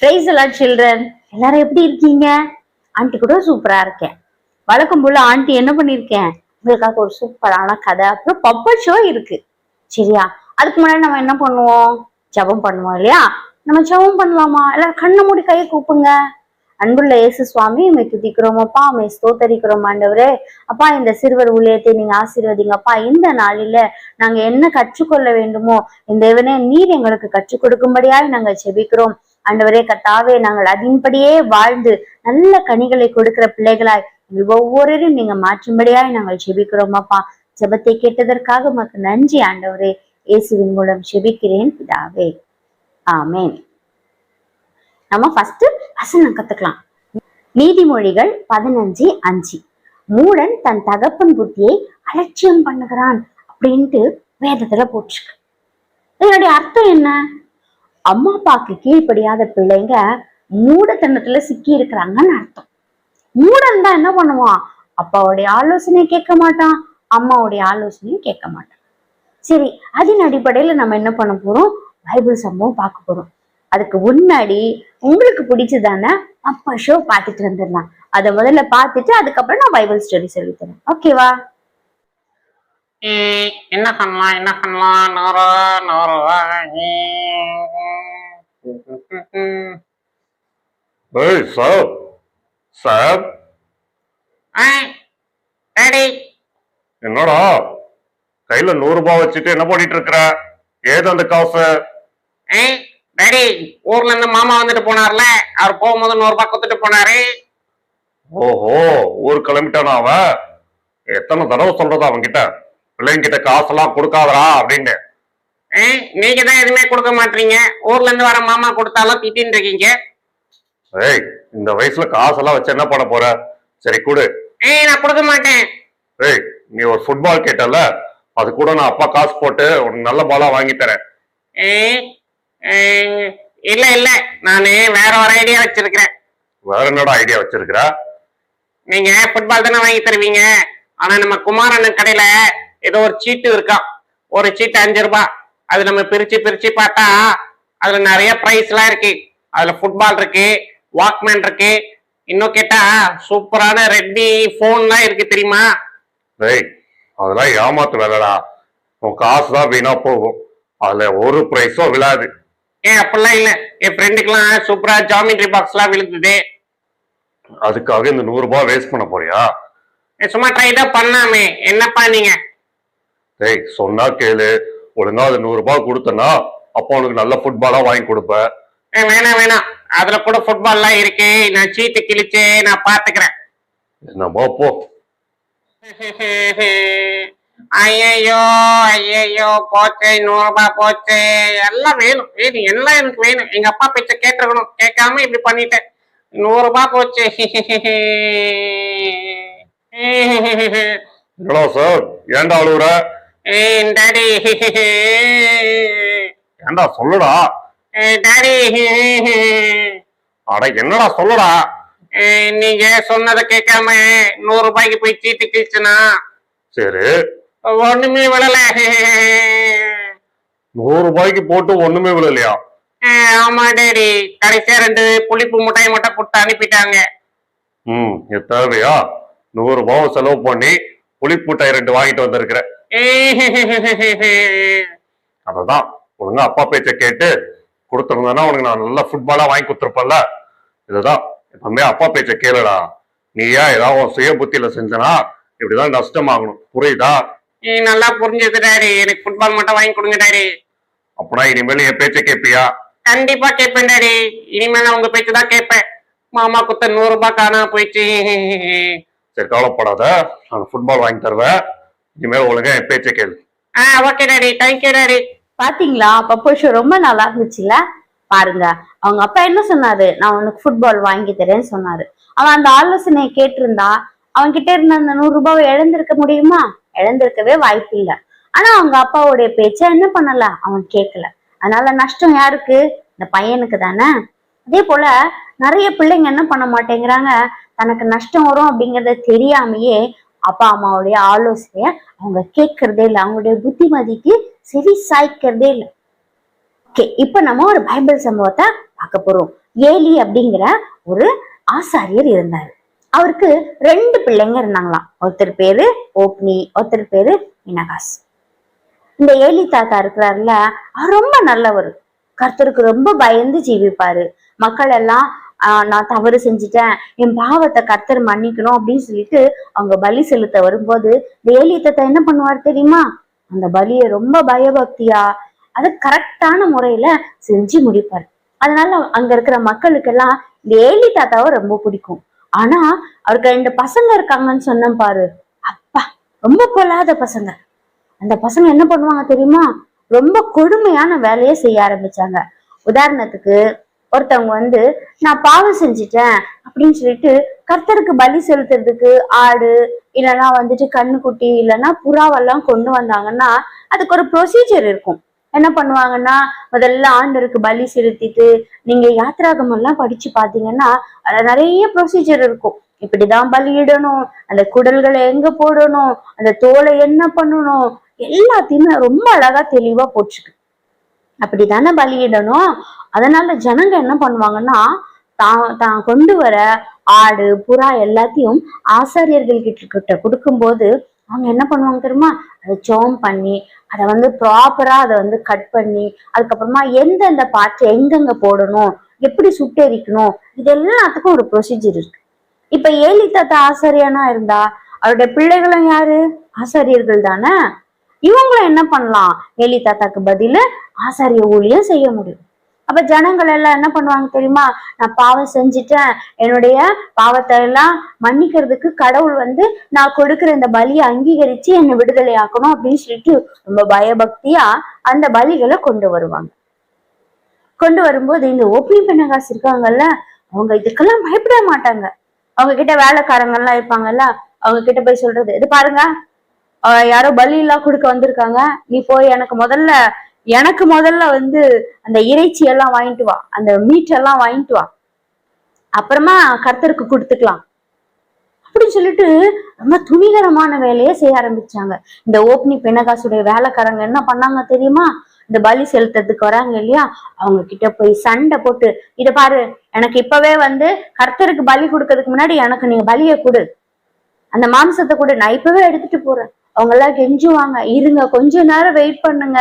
Price எல்லாம் children எல்லாரும் எப்படி இருக்கீங்க? ஆண்டி கூட சூப்பரா இருக்கேன். வழக்கம் போல ஆண்டி என்ன பண்ணிருக்கேன்? உங்களுக்காக ஒரு சூப்பரான கதை அப்புறம் பப்பர் ஷோ இருக்கு. சரியா? அதுக்கு முன்னாடி நம்ம என்ன பண்ணுவோம்? ஜெபம் பண்ணுவோம் இல்லையா? நம்ம ஜெபம் பண்ணலாமா? எல்லாரும் கண்ணை மூடி கையை கூப்புங்க. அன்புள்ள இயேசு சுவாமி உண்மை துதிக்கிறோமப்பா உண்மை ஸ்தோத்தரிக்கிறோம் ஆண்டவரே. அப்பா இந்த சிறுவர் ஊழியத்தை நீங்க ஆசீர்வதிங்கப்பா. இந்த நாளில நாங்க என்ன கற்றுக்கொள்ள வேண்டுமோ இந்த தேவனே நீர் எங்களுக்கு கற்றுக் கொடுக்கும்படியாய் நாங்கள் செபிக்கிறோம் ஆண்டவரே கத்தாவே நாங்கள் அதன்படியே வாழ்ந்து நல்ல கனிகளை கொடுக்கிற பிள்ளைகளாய் ஒவ்வொருவரையும் நீங்க மாற்றும்படியாய் நாங்கள் செபிக்கிறோம் அப்பா ஜெபத்தை கேட்டதற்காக உமக்கு நன்றி ஆண்டவரே. இயேசுவின் மூலம் செபிக்கிறேன் பிதாவே. ஆமேன். நம்ம ஃபர்ஸ்ட் வசனம் கத்துக்கலாம். நீதிமொழிகள் பதினஞ்சு அஞ்சு. மூடன் தன் தகப்பன் புத்தியை அலட்சியம் பண்ணுகிறான் அப்படின்ட்டு வேதத்துல போட்டிருக்கு. இதனுடைய அர்த்தம் என்ன? அம்மா அப்பாக்கு கீழ்ப்படியாத பிள்ளைங்க மூடத்தனத்துல சிக்கி இருக்கிறாங்கன்னு அர்த்தம். மூடன் தான் என்ன பண்ணுவான்? அப்பாவுடைய ஆலோசனை கேட்க மாட்டான் அம்மாவுடைய ஆலோசனையும் கேட்க மாட்டான். சரி அதன் அடிப்படையில நம்ம என்ன பண்ண போறோம்? பைபிள் சம்பவம் பார்க்க போறோம். அதுக்கு முன்னாடி உங்களுக்கு பிடிச்சதான அப்பா ஷோ பார்த்துட்டு வந்துடலாம். அதை முதல்ல பார்த்துட்டு அதுக்கப்புறம் நான் பைபிள் ஸ்டடி சொல்லித்தரேன் ஓகேவா என்ன பண்ணலாம் என்ன பண்ணலாம்? ஏய் சாப் டாடி. என்னடா? கையில நூறு ரூபாய் வச்சுட்டு என்ன பண்ணிட்டு இருக்கிற? ஏது அந்த காசு? டாடி ஊர்ல இருந்து மாமா வந்துட்டு போனார்ல. அவர் போகும்போது நூறு ரூபாய் கொடுத்துட்டு போனாரு. ஓஹோ ஊர் கிளம்பிட்டானா அவன்? எத்தனை தடவை சொல்றது அவன்கிட்ட? பிள்ளைங்கிட்ட காசெல்லாம் கொடுக்காதடா அப்படின்னு. நீங்க தான் எதுவுமே கொடுக்க மாட்டீங்க. ஊர்ல இருந்து வர மாமா கொடுத்தாலும் திட்டின்னு இருக்கீங்க ஏய் இந்த வயசுல காசெல்லாம் வச்சு என்ன பண்ண போற? சரி கொடு. ஏய் நான் கொடுக்க மாட்டேன். ஏய் நீ ஒரு ஃபுட்பால் கேட்டல அது கூட நான் அப்பா காசு போட்டு உனக்கு நல்ல பாலா வாங்கி தரேன். ஏய், இல்ல இல்ல. நானு வேற ஒரு ஐடியா வச்சிருக்கிறேன். வேற என்னடா ஐடியா வச்சிருக்கிற? நீங்க ஃபுட்பால் தானே வாங்கி தருவீங்க. ஆனா நம்ம குமாரண்ணன் கடையில ஏதோ ஒரு சீட்டு இருக்காம் ஒரு சீட்டு அஞ்சு ரூபாய். அது நம்ம பிரிச்சு பிரிச்சு பார்த்தா அதுல நிறைய பிரைஸ் எல்லாம் இருக்கு. அதுல ஃபுட்பால் இருக்கு வாக்மேன் இருக்கு. இன்னும் கேட்டா சூப்பரான ரெட்மி போன்லாம் இருக்கு தெரியுமா? டேய் அதெல்லாம் ஏமாத்து வேலைடா. உன் காசு தான் வீணா போகும். அதுல ஒரு பிரைஸும் விழாது. ஏன் அப்படிலாம் இல்ல. என் ஃப்ரெண்டுக்கெல்லாம் சூப்பரா ஜாமெட்ரி பாக்ஸ் எல்லாம் விழுந்தது. அதுக்காக இந்த நூறு ரூபாய் வேஸ்ட் பண்ண போறியா? சும்மா ட்ரை தான் பண்ணாமே என்னப்பா நீங்க? டேய் சொன்னா கேளு. ஒழுங்கா அது நூறு ரூபாய் கொடுத்தனா அப்போ உனக்கு நல்ல ஃபுட்பாலா வாங்கி கொடுப்ப. ஏய், வேணாம் வேணாம். அதுல கூட ஃபுட்பால்லாம் இருக்கு. நான் சீட்டு கிழிச்சு நான் பாத்துக்கிறேன். என்னமோ போ. ஐயோ ஐயோ போச்சு நூறு ரூபாய் போச்சு. எல்லாம் வேணும். வேணும் எல்லாம் எனக்கு வேணும். எங்க அப்பா பேச்ச கேட்டிருக்கணும். கேட்காம இப்படி பண்ணிட்டேன். நூறு ரூபாய் போச்சு. என்னடா சார்? ஏன்டா அழுகுற டாடி ஏன்டா சொல்லுடா? டாடி. அட என்னடா சொல்லுடா? நீங்க சொன்னதை கேட்காம நூறு ரூபாய்க்கு போய் சீட்டு கிழிச்சுனா? சரி. ஒண்ணுமே விழல. நூறு ரூபாய்க்கு போட்டு ஒண்ணுமே விழலையா? ஆமா டேடி. கடைசியா ரெண்டு புளிப்பு முட்டையை மட்டும் கொடுத்து அனுப்பிட்டாங்க. ம் தேவையா? நூறு ரூபாய் செலவு பண்ணி புளிப்புட்டாய் ரெண்டு வாங்கிட்டு வந்திருக்கிற அததான் ஒழுங்கா அப்பா பேச்ச கேட்டு கொடுத்துருந்தேன்னா உனக்கு நான் நல்ல ஃபுட்பாலா வாங்கி கொடுத்துருப்பேன்ல. இதுதான். எப்பவுமே அப்பா பேச்ச கேளுடா. நீ ஏன் ஏதாவது சுய புத்தியில செஞ்சனா இப்படிதான் நஷ்டமாகணும். புரியுதா? நீ நல்லா புரிஞ்சது டாடி. எனக்கு ஃபுட்பால் மட்டும் வாங்கி கொடுங்க டாடி. அப்படின்னா இனிமேல் என் பேச்ச கேட்பியா கண்டிப்பா கேட்பேன் டாடி. இனிமேல் நான் உங்க பேச்சு தான் கேட்பேன். மாமா குத்த நூறு ரூபாய் காணாம போயிடுச்சு. சரி கவலைப்படாத. நான் ஃபுட்பால் வாங்கி தருவேன். இனிமேல் ஒழுங்கா என் பேச்ச கேளு. ஆ okay daddy thank you daddy பாத்தீங்களா? பப்போ ஷோ ரொம்ப நல்லா இருந்துச்சுல பாருங்க. அவங்க அப்பா என்ன சொன்னாரு? நான் உனக்கு ஃபுட்பால் வாங்கி தரேன்னு சொன்னாரு. அவன் அந்த ஆலோசனையை கேட்டிருந்தா அவன் கிட்ட இருந்த அந்த நூறு ரூபாவை இழந்திருக்க முடியுமா? இழந்திருக்கவே வாய்ப்பு இல்லை ஆனா அவங்க அப்பாவுடைய பேச்ச என்ன பண்ணல? அவன் கேட்கல. அதனால நஷ்டம் யாருக்கு? இந்த பையனுக்கு தானே. அதே போல நிறைய பிள்ளைங்க என்ன பண்ண மாட்டேங்கிறாங்க? தனக்கு நஷ்டம் வரும் அப்படிங்கறத தெரியாமையே அப்பா அம்மாவுடைய ஆலோசனைய அவங்க கேட்கறதே இல்லை. அவங்களுடைய புத்திமதிக்கு சரி சாய்க்கிறதே இல்லை. ஓகே நம்ம ஒரு பைபிள் சம்பவத்தை பார்க்க போறோம். ஏலி அப்படிங்கிற ஒரு ஆசாரியர் இருந்தாரு. அவருக்கு ரெண்டு பிள்ளைங்க இருந்தாங்களாம். ஒருத்தர் பேரு ஓப்னி ஒருத்தர் பேரு இனகாஸ் இந்த ஏலி தாத்தா இருக்கிறாருல அவர் ரொம்ப நல்லவர். கர்த்தருக்கு ரொம்ப பயந்து ஜீவிப்பாரு. மக்கள் எல்லாம் நான் தவறு செஞ்சுட்டேன். என் பாவத்தை கர்த்தர் மன்னிக்கணும் அப்படின்னு சொல்லிட்டு அவங்க பலி செலுத்த வரும்போது வேலியத்தை தாத்தா என்ன பண்ணுவார் தெரியுமா? அந்த பலியை ரொம்ப பயபக்தியா அதை கரெக்டான முறையில செஞ்சு முடிப்பார். அதனால அங்க இருக்கிற மக்களுக்கெல்லாம் இந்த ஏலி தாத்தாவை ரொம்ப பிடிக்கும். ஆனா அவருக்கு ரெண்டு பசங்க இருக்காங்கன்னு சொன்னேன் பாரு. அப்பா ரொம்ப பொல்லாத பசங்க. அந்த பசங்க என்ன பண்ணுவாங்க தெரியுமா? ரொம்ப கொடுமையான வேலையை செய்ய ஆரம்பிச்சாங்க. உதாரணத்துக்கு ஒருத்தவங்க வந்து நான் பாவம் செஞ்சிட்டேன் அப்படின்னு சொல்லிட்டு கர்த்தருக்கு பலி செலுத்துறதுக்கு ஆடு இல்லைன்னா வந்துட்டு கண்ணுக்குட்டி இல்லைன்னா புறாவெல்லாம் கொண்டு வந்தாங்கன்னா அதுக்கு ஒரு ப்ரொசீஜர் இருக்கும். என்ன பண்ணுவாங்கன்னா முதல்ல ஆண்டருக்கு பலி செலுத்திட்டு நீங்க யாத்திராகம் எல்லாம் படிச்சு பாத்தீங்கன்னா அதுல நிறைய ப்ரொசீஜர் இருக்கும். இப்படிதான் பலியிடணும் அந்த குடல்களை எங்க போடணும் அந்த தோலை என்ன பண்ணணும் எல்லாத்தையுமே ரொம்ப அழகா தெளிவா போட்டுருக்கு. அப்படிதானே பலியிடணும் அதனால ஜனங்க என்ன பண்ணுவாங்கன்னா தான் தான் கொண்டு வர ஆடு புறா எல்லாத்தையும் ஆசாரியர்கள் கிட்ட கிட்ட கொடுக்கும்போது அவங்க என்ன பண்ணுவாங்க தெரியுமா? அதை சோம் பண்ணி அதை வந்து ப்ராப்பரா அதை வந்து கட் பண்ணி அதுக்கப்புறமா எந்தெந்த பாட்டு எங்கெங்க போடணும்? எப்படி சுட்டெரிக்கணும்? இது எல்லாத்துக்கும் ஒரு ப்ரொசீஜர் இருக்கு. இப்ப ஏலி தாத்தா ஆசாரியனா இருந்தா அவருடைய பிள்ளைகளும் யாரு? ஆசாரியர்கள் தானே. இவங்களும் என்ன பண்ணலாம்? ஏலி தாத்தாக்கு பதில ஆசாரிய ஊழியம் செய்ய முடியும். அப்ப ஜனங்கள் எல்லாம் என்ன பண்ணுவாங்க தெரியுமா? நான் பாவம் செஞ்சுட்டேன். என்னுடைய பாவத்தை எல்லாம் மன்னிக்கிறதுக்கு கடவுள் வந்து நான் கொடுக்கிற இந்த பலியை அங்கீகரிச்சு என்னை விடுதலை ஆக்கணும் அப்படின்னு சொல்லிட்டு ரொம்ப பயபக்தியா அந்த பலிகளை கொண்டு வருவாங்க. கொண்டு வரும்போது இந்த ஓப்பனிங் பெண்ணகாசு இருக்காங்கல்ல அவங்க இதுக்கெல்லாம் பயப்பட மாட்டாங்க. அவங்க கிட்ட வேலைக்காரங்க எல்லாம் இருப்பாங்கல்ல அவங்க கிட்ட போய் சொல்றது இது பாருங்க அஹ் யாரோ பலி எல்லாம் கொடுக்க வந்திருக்காங்க. நீ போய் எனக்கு முதல்ல எனக்கு முதல்ல வந்து அந்த இறைச்சி எல்லாம் வாங்கிட்டு வா அந்த மீட் எல்லாம் வாங்கிட்டு வா. அப்புறமா கர்த்தருக்கு கொடுத்துக்கலாம். அப்படின்னு சொல்லிட்டு ரொம்ப துணிகரமான வேலையை செய்ய ஆரம்பிச்சாங்க. இந்த ஓப்னி பெனகாசுடைய வேலைக்காரங்க என்ன பண்ணாங்க தெரியுமா? இந்த பலி செலுத்துறதுக்கு வராங்க இல்லையா? அவங்க கிட்ட போய் சண்டை போட்டு இத பாரு எனக்கு இப்பவே வந்து கர்த்தருக்கு பலி கொடுக்கறதுக்கு முன்னாடி எனக்கு நீங்க பலியை கொடு. அந்த மாம்சத்தை கூட. நான் இப்பவே எடுத்துட்டு போறேன். அவங்க எல்லாம் கெஞ்சுவாங்க. இருங்க கொஞ்ச நேரம் வெயிட் பண்ணுங்க.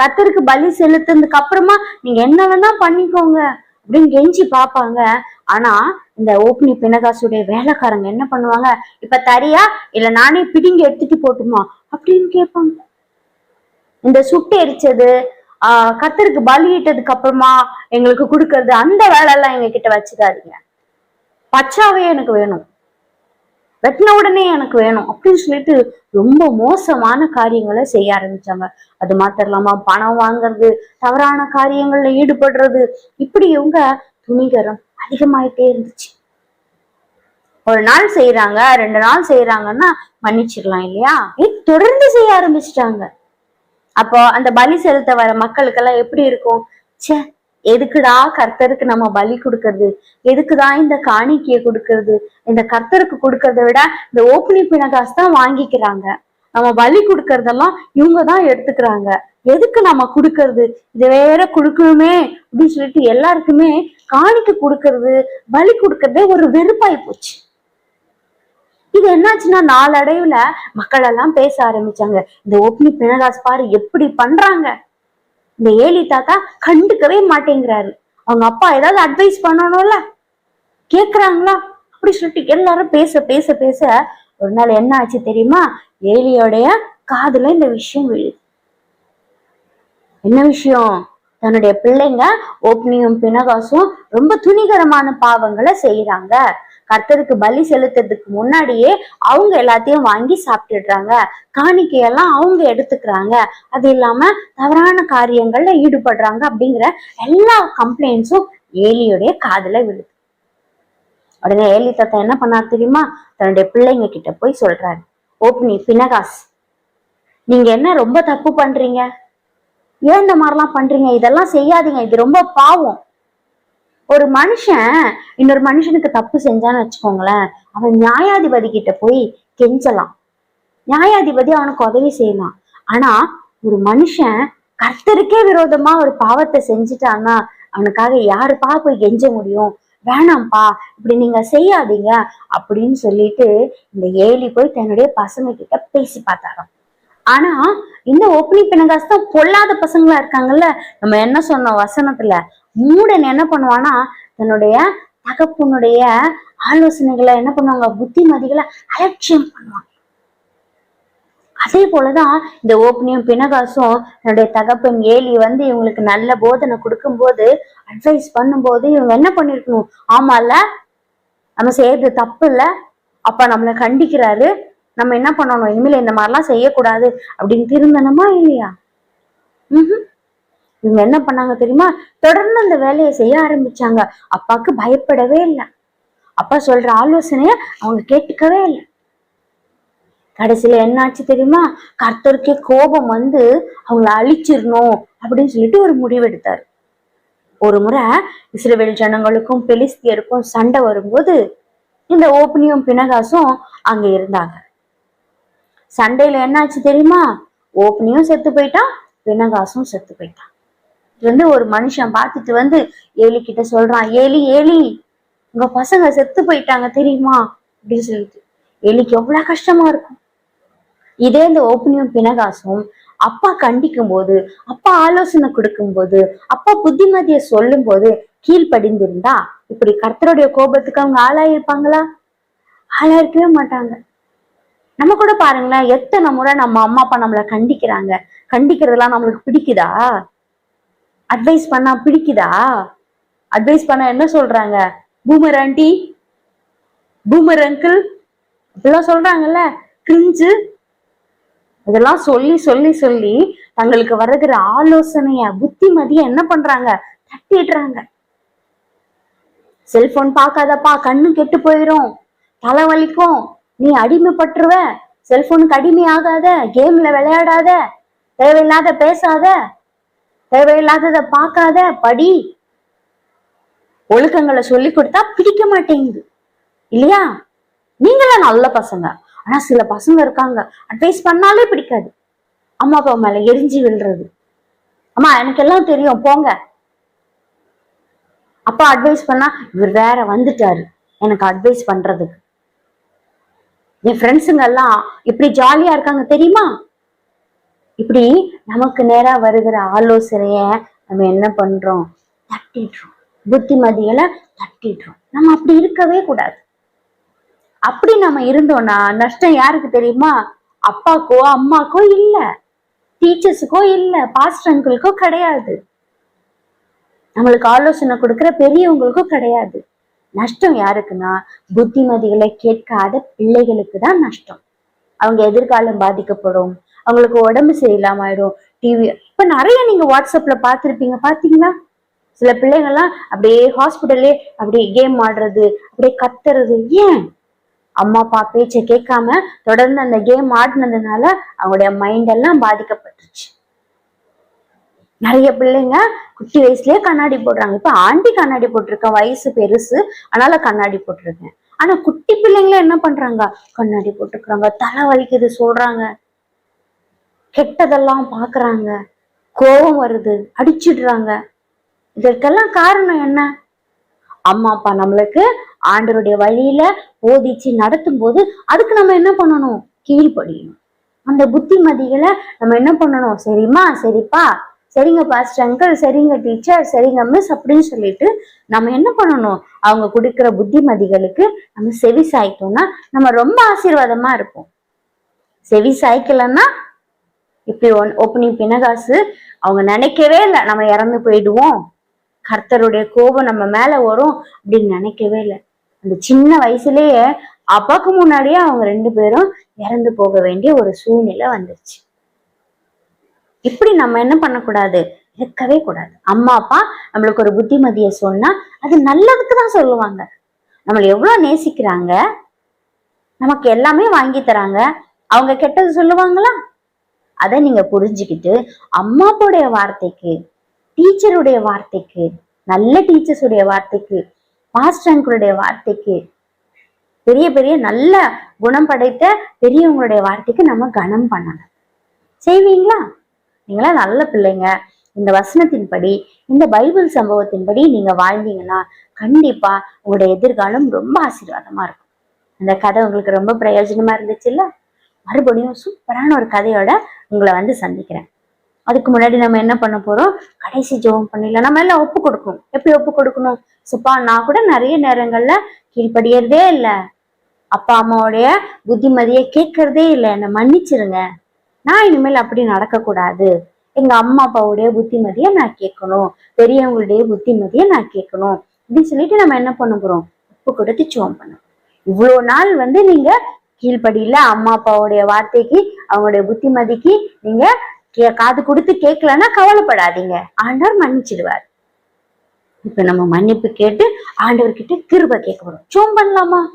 கத்தருக்கு பலி செலுத்துனதுக்கு அப்புறமா நீங்க என்ன வேணா பண்ணிக்கோங்க அப்படின்னு கெஞ்சி பாப்பாங்க ஆனா இந்த ஓப்னி பினகாசுடைய வேலைக்காரங்க என்ன பண்ணுவாங்க? இப்ப தரியா இல்ல நானே பிடிங்கி எடுத்துட்டு போட்டுமா? அப்படின்னு கேட்பாங்க. இந்த சுட்டு எரிச்சது ஆஹ் கத்தருக்கு பலியிட்டதுக்கு அப்புறமா எங்களுக்கு கொடுக்கறது அந்த வேலை எல்லாம் எங்க கிட்ட வச்சுக்காதீங்க. பச்சாவே எனக்கு வேணும். வெட்டின உடனே எனக்கு வேணும் அப்படின்னு சொல்லிட்டு ரொம்ப மோசமான காரியங்களை செய்ய ஆரம்பிச்சாங்க. அது மாத்திரம் இல்லாம பணம் வாங்குறது தவறான காரியங்கள்ல ஈடுபடுறது இப்படி இவங்க துணிகரம் அதிகமாயிட்டே இருந்துச்சு. ஒரு நாள் செய்யறாங்க ரெண்டு நாள் செய்யறாங்கன்னா மன்னிச்சிடலாம் இல்லையா? தொடர்ந்து செய்ய ஆரம்பிச்சிட்டாங்க. அப்போ அந்த பலி செலுத்த வர மக்களுக்கெல்லாம் எப்படி இருக்கும்? ச்சே எதுக்குடா கர்த்தருக்கு நம்ம பலி கொடுக்கறது? எதுக்குதான் இந்த காணிக்கையை கொடுக்கறது? இந்த கர்த்தருக்கு கொடுக்கறத விட இந்த ஓப்பனி பிணகாசு தான் வாங்கிக்கிறாங்க. நம்ம பலி கொடுக்கறதெல்லாம் இவங்க தான் எடுத்துக்கிறாங்க. எதுக்கு நம்ம கொடுக்கறது? இது வேற கொடுக்கணுமே அப்படின்னு சொல்லிட்டு எல்லாருக்குமே காணிக்கை கொடுக்கறது பலி கொடுக்கறதே ஒரு வெறுப்பாய் போச்சு. இது என்னாச்சுன்னா நாளடைவுல மக்கள் எல்லாம் பேச ஆரம்பிச்சாங்க. இந்த ஓப்பனி பிணராஸ் பாரு எப்படி பண்றாங்க? இந்த ஏலி தாத்தா கண்டுக்கவே மாட்டேங்கிறாரு. அவங்க அப்பா ஏதாவது அட்வைஸ் பண்ணணும்ல? கேக்குறாங்களா? அப்படி சொல்லிட்டு எல்லாரும் பேச பேச பேச ஒரு நாள் என்ன ஆச்சு தெரியுமா? ஏலியோடைய காதுல இந்த விஷயம் விழுது. என்ன விஷயம்? தன்னுடைய பிள்ளைங்க ஓப்னியும் பினகாசும் ரொம்ப துணிகரமான பாவங்களை செய்யறாங்க கர்த்தருக்கு பலி செலுத்துறதுக்கு முன்னாடியே அவங்க எல்லாத்தையும் வாங்கி சாப்பிட்டுடுறாங்க. காணிக்கையெல்லாம் அவங்க எடுத்துக்கிறாங்க. அது இல்லாம தவறான காரியங்கள்ல ஈடுபடுறாங்க அப்படிங்கிற எல்லா கம்ப்ளைண்ட்ஸும் ஏலியுடைய காதுல விழுது. உடனே ஏலி தாத்தா என்ன பண்ணார் தெரியுமா? தன்னுடைய பிள்ளைங்க கிட்ட போய் சொல்றாரு. ஓப்னி பினகாஸ் நீங்க என்ன ரொம்ப தப்பு பண்றீங்க? ஏன் இந்த மாதிரிலாம் பண்றீங்க? இதெல்லாம் செய்யாதீங்க. இது ரொம்ப பாவம். ஒரு மனுஷன் இன்னொரு மனுஷனுக்கு தப்பு செஞ்சான்னு வச்சுக்கோங்களேன் அவன் நியாயாதிபதி கிட்ட போய் கெஞ்சலாம். நியாயாதிபதி அவனுக்கு உதவி செய்யலாம். ஆனா ஒரு மனுஷன் கர்த்தருக்கே விரோதமா ஒரு பாவத்தை செஞ்சுட்டான்னா அவனுக்காக யாருப்பா போய் கெஞ்ச முடியும்? வேணாம்ப்பா இப்படி நீங்க செய்யாதீங்க அப்படின்னு சொல்லிட்டு இந்த ஏலி போய் தன்னுடைய பசங்க கிட்ட பேசி பார்த்தாராம். ஆனா இந்த ஓப்பனி பினகாஸ் தான் பொல்லாத பசங்களா இருக்காங்கல்ல? நம்ம என்ன சொன்னோம் வசனத்துல? மூடன் என்ன பண்ணுவானா தன்னுடைய தகப்பனுடைய ஆலோசனைகளை என்ன பண்ணுவாங்க புத்திமதிகளை அலட்சியம் பண்ணுவாங்க. அதே போலதான் இந்த ஓப்பனியும் பினகாசும் என்னுடைய தகப்பன் ஏலி வந்து இவங்களுக்கு நல்ல போதனை கொடுக்கும்போது அட்வைஸ் பண்ணும்போது இவங்க என்ன பண்ணிருக்கணும்? ஆமால நம்ம செய்யறது தப்பு இல்ல அப்ப நம்மளை கண்டிக்கிறாரு நம்ம என்ன பண்ணணும்? இனிமேல் இந்த மாதிரிலாம் செய்யக்கூடாது அப்படின்னு திருந்தணுமா இல்லையா? ம் இவங்க என்ன பண்ணாங்க தெரியுமா? தொடர்ந்து அந்த வேலையை செய்ய ஆரம்பிச்சாங்க. அப்பாவுக்கு பயப்படவே இல்லை. அப்பா சொல்ற ஆலோசனைய அவங்க கேட்டுக்கவே இல்லை. கடைசியில என்னாச்சு தெரியுமா? கர்த்தருக்கே கோபம் வந்து அவங்கள அழிச்சிடணும் அப்படின்னு சொல்லிட்டு ஒரு முடிவெடுத்தாரு ஒரு முறை இஸ்ரேல் ஜனங்களுக்கும் பெலிஸ்தியருக்கும் சண்டை வரும்போது இந்த ஓப்பனியும் பினகாசும் அங்க இருந்தாங்க. சண்டையில என்னாச்சு தெரியுமா? ஓப்பனியும் செத்து போயிட்டான் பினகாசும் செத்து போயிட்டான். வந்து ஒரு மனுஷன் பார்த்துட்டு வந்து ஏலி கிட்ட சொல்றான் ஏலி ஏலி உங்க பசங்க செத்து போயிட்டாங்க தெரியுமா? அப்படின்னு சொல்லிட்டு. ஏலிக்கு எவ்வளவு கஷ்டமா இருக்கும். இதே இந்த ஓப்பனியும் பினகாசும் அப்பா கண்டிக்கும் போது அப்பா ஆலோசனை கொடுக்கும் போது அப்பா புத்திமதிய சொல்லும் போது கீழ்ப்படிந்திருந்தா இப்படி கர்த்தருடைய கோபத்துக்கு அவங்க ஆளாயிருப்பாங்களா? ஆளாயிருக்கவே மாட்டாங்க. நம்ம கூட பாருங்களேன் எத்தனை முறை நம்ம அம்மா அப்பா நம்மளை கண்டிக்கிறாங்க. கண்டிக்கிறதெல்லாம் நம்மளுக்கு பிடிக்குதா? அட்வைஸ் பண்ணா பிடிக்குதா? அட்வைஸ் பண்ண என்ன சொல்றாங்க? பூமர் ஆண்டி பூமர் அங்கிள் அப்படிலாம் சொல்றாங்கல்ல? கிரிஞ்சு இதெல்லாம் சொல்லி சொல்லி சொல்லி தங்களுக்கு வருகிற ஆலோசனைய புத்திமதிய என்ன பண்றாங்க? தட்டிடுறாங்க. செல்போன் பார்க்காதப்பா கண்ணு கெட்டு போயிரும். தலை வலிக்கும். நீ அடிமைப்பட்டுருவ. செல்போனுக்கு அடிமை ஆகாத கேம்ல விளையாடாத. தேவையில்லாத பேசாத. தேவையில்லாதத பார்க்காத படி. ஒழுக்கங்களை சொல்லி கொடுத்தா பிடிக்க மாட்டேங்குது. இல்லையா? நீங்களா நல்ல பசங்க. ஆனா சில பசங்க இருக்காங்க. அட்வைஸ் பண்ணாலே பிடிக்காது. அம்மா அப்பா மேல எரிஞ்சு விழுறது. அம்மா எனக்கு எல்லாம் தெரியும். போங்க. அப்பா அட்வைஸ் பண்ணா இவர் வேற வந்துட்டாரு. எனக்கு அட்வைஸ் பண்றதுக்கு. என் ஃப்ரெண்ட்ஸுங்க எல்லாம் இப்படி ஜாலியா இருக்காங்க தெரியுமா? இப்படி நமக்கு நேரா வருகிற ஆலோசனைய நம்ம என்ன பண்றோம்? தட்டிடுறோம். புத்திமதிகளை தட்டிடுறோம். நம்ம அப்படி இருக்கவே கூடாது. அப்படி நம்ம இருந்தோம்னா நஷ்டம் யாருக்கு தெரியுமா? அப்பாக்கோ அம்மாக்கோ இல்ல. டீச்சர்ஸுக்கோ இல்ல. பாஸ்டர் அங்கிள்க்கோ கிடையாது. நம்மளுக்கு ஆலோசனை கொடுக்கிற பெரியவங்களுக்கும் கிடையாது. நஷ்டம் யாருக்குன்னா புத்திமதிகளை கேட்காத பிள்ளைகளுக்கு தான் நஷ்டம். அவங்க எதிர்காலம் பாதிக்கப்படும். அவங்களுக்கு உடம்பு சரியில்லாம ஆயிடும் டிவி இப்ப நிறைய நீங்க வாட்ஸ்அப்ல பாத்திருப்பீங்க பாத்தீங்களா சில பிள்ளைங்கள்லாம் அப்படியே ஹாஸ்பிட்டல்லே அப்படியே கேம் ஆடுறது அப்படியே கத்துறது. ஏன்? அம்மா அப்பா பேச்சை கேட்காம தொடர்ந்து அந்த கேம் ஆடினதுனால அவங்களுடைய மைண்ட் எல்லாம் பாதிக்கப்பட்டுருச்சு. நிறைய பிள்ளைங்க குட்டி வயசுலயே கண்ணாடி போடுறாங்க. இப்ப ஆண்டி கண்ணாடி போட்டிருக்கேன் வயசு பெருசு. அதனால கண்ணாடி போட்டிருக்கேன். ஆனா குட்டி பிள்ளைங்கள என்ன பண்றாங்க? கண்ணாடி போட்டுக்கிறாங்க தலை வலிக்குது சொல்றாங்க. கெட்டதெல்லாம் பார்க்குறாங்க கோபம் வருது. அடிச்சிடுறாங்க. இதற்கெல்லாம் காரணம் என்ன? அம்மா அப்பா நம்மளுக்கு ஆண்டருடைய வழியில போதிச்சு நடத்தும் போது அதுக்கு நம்ம என்ன பண்ணணும்? கீழ்படியணும் அந்த புத்திமதிகளை நம்ம என்ன பண்ணணும்? சரிம்மா சரிப்பா. சரிங்க பாஸ்டர் அங்கிள். சரிங்க டீச்சர். சரிங்க மிஸ் அப்படின்னு சொல்லிட்டு நம்ம என்ன பண்ணணும்? அவங்க கொடுக்குற புத்திமதிகளுக்கு நம்ம செவி சாய்த்தோம்னா நம்ம ரொம்ப ஆசீர்வாதமா இருப்போம். செவி சாய்க்கலன்னா இப்படி ஒன் ஓப்பனிங் பினகாசு அவங்க நினைக்கவே இல்லை நம்ம இறந்து போயிடுவோம். கர்த்தருடைய கோபம் நம்ம மேல வரும் அப்படின்னு நினைக்கவே இல்லை. அந்த சின்ன வயசுலயே அப்பாக்கு முன்னாடியே அவங்க ரெண்டு பேரும் இறந்து போக வேண்டிய ஒரு சூழ்நிலை வந்துருச்சு. இப்படி நம்ம என்ன பண்ணக்கூடாது? இருக்கவே கூடாது. அம்மா அப்பா நம்மளுக்கு ஒரு புத்திமதியை சொன்னா அது நல்லதுக்கு தான் சொல்லுவாங்க. நம்மளை எவ்வளவு நேசிக்கிறாங்க? நமக்கு எல்லாமே வாங்கி தராங்க. அவங்க கெட்டது சொல்லுவாங்களா? அதை நீங்க புரிஞ்சுக்கிட்டு அம்மா வார்த்தைக்கு டீச்சருடைய வார்த்தைக்கு நல்ல டீச்சர்ஸுடைய வார்த்தைக்கு மாஸ்டர் அங்கிளுடைய வார்த்தைக்கு பெரிய பெரிய நல்ல குணம் படைத்த பெரியவங்களுடைய வார்த்தைக்கு நம்ம கனம் பண்ணணும். செய்வீங்களா? நீங்களா நல்ல பிள்ளைங்க. இந்த வசனத்தின்படி இந்த பைபிள் சம்பவத்தின்படி நீங்க வாழ்ந்தீங்கன்னா கண்டிப்பா உங்களுடைய எதிர்காலம் ரொம்ப ஆசீர்வாதமா இருக்கும். அந்த கதை உங்களுக்கு ரொம்ப பிரயோஜனமா இருந்துச்சுல்ல? மறுபடியும் சூப்பரான ஒரு கதையோட உங்களை வந்து சந்திக்கிறேன். அதுக்கு முன்னாடி நம்ம என்ன பண்ண போறோம்? கடைசி ஜெபம் பண்ணிடலாம். நம்ம எல்லாம் ஒப்பு கொடுக்கணும். எப்படி ஒப்பு கொடுக்கணும்? சுப்பா நான் கூட நிறைய நேரங்கள்ல கீழ்படியறதே இல்லை. அப்பா அம்மாவுடைய புத்திமதியை கேட்கறதே இல்லை. என்னை மன்னிச்சிருங்க. நான் இனிமேல் அப்படி நடக்கக்கூடாது. எங்க அம்மா அப்பாவுடைய புத்திமதியை நான் கேட்கணும். பெரியவங்களுடைய புத்திமதியை நான் கேட்கணும். அப்படின்னு சொல்லிட்டு நம்ம என்ன பண்ண போறோம்? உப்பு கொடுத்து சுவம் பண்ணணும். இவ்வளோ நாள் வந்து நீங்க கீழ்ப்படியில அம்மா அப்பாவுடைய வார்த்தைக்கு அவங்களுடைய புத்திமதிக்கு நீங்க கே- காது கொடுத்து கேட்கலன்னா கவலைப்படாதீங்க. ஆண்டவர் மன்னிச்சிடுவார். இப்ப நம்ம மன்னிப்பு கேட்டு ஆண்டவர்கிட்ட கிருப கேட்க போறோம் சுவம் பண்ணலாமா?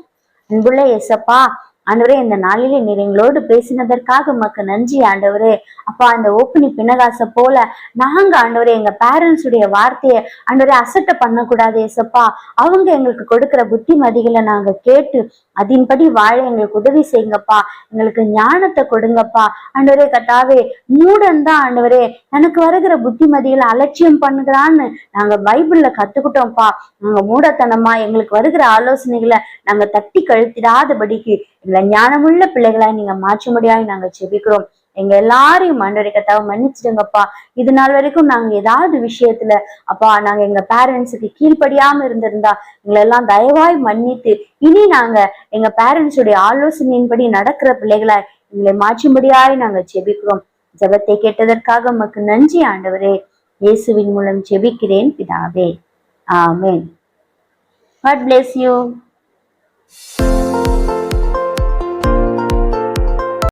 அன்புள்ள எசப்பா ஆண்டவரே இந்த நாளிலே நீர் எங்களோடு பேசினதற்காக உமக்கு நன்றி ஆண்டவரே. அப்பா அந்த ஓப்பனி பினகாச போல நாங்க ஆண்டவரே எங்க பேரண்ட்ஸ் உடைய வார்த்தையை ஆண்டவரே அசட்டை பண்ணக்கூடாது ஏசப்பா. அவங்க எங்களுக்கு கொடுக்கிற புத்திமதிகளை நாங்க கேட்டு அதன்படி வாழ எங்களுக்கு உதவி செய்யுங்கப்பா. எங்களுக்கு ஞானத்தை கொடுங்கப்பா. ஆண்டவரே கட்டாவே மூடன் தான் ஆண்டவரே. எனக்கு வருகிற புத்திமதிகளை அலட்சியம் பண்ணுகிறான்னு நாங்க பைபிள்ல கத்துக்கிட்டோம்ப்பா. நாங்க மூடத்தனமா எங்களுக்கு வருகிற ஆலோசனைகளை நாங்க தட்டி கழுத்திடாதபடிக்கு எங்களை ஞானமுள்ள பிள்ளைகளா நீங்க மாற்றும்படியாய் நாங்க செபிக்கிறோம் எங்க எல்லாரையும் ஆண்டவரே மன்னிச்சிடுங்கப்பா. இது நாள் வரைக்கும் நாங்க ஏதாவது விஷயத்துல அப்பா நாங்க எங்க பேரண்ட்ஸுக்கு கீழ்ப்படியாம இருந்திருந்தா எங்களை எல்லாம் தயவாய் மன்னித்து இனி நாங்க எங்க பேரண்ட்ஸுடைய ஆலோசனையின்படி நடக்கிற பிள்ளைகளா எங்களை மாற்றும்படியாய் நாங்க செபிக்கிறோம் ஜெபத்தை கேட்டதற்காக உமக்கு நன்றி ஆண்டவரே. இயேசுவின் மூலம் ஜெபிக்கிறேன் பிதாவே. ஆமேன். God bless you.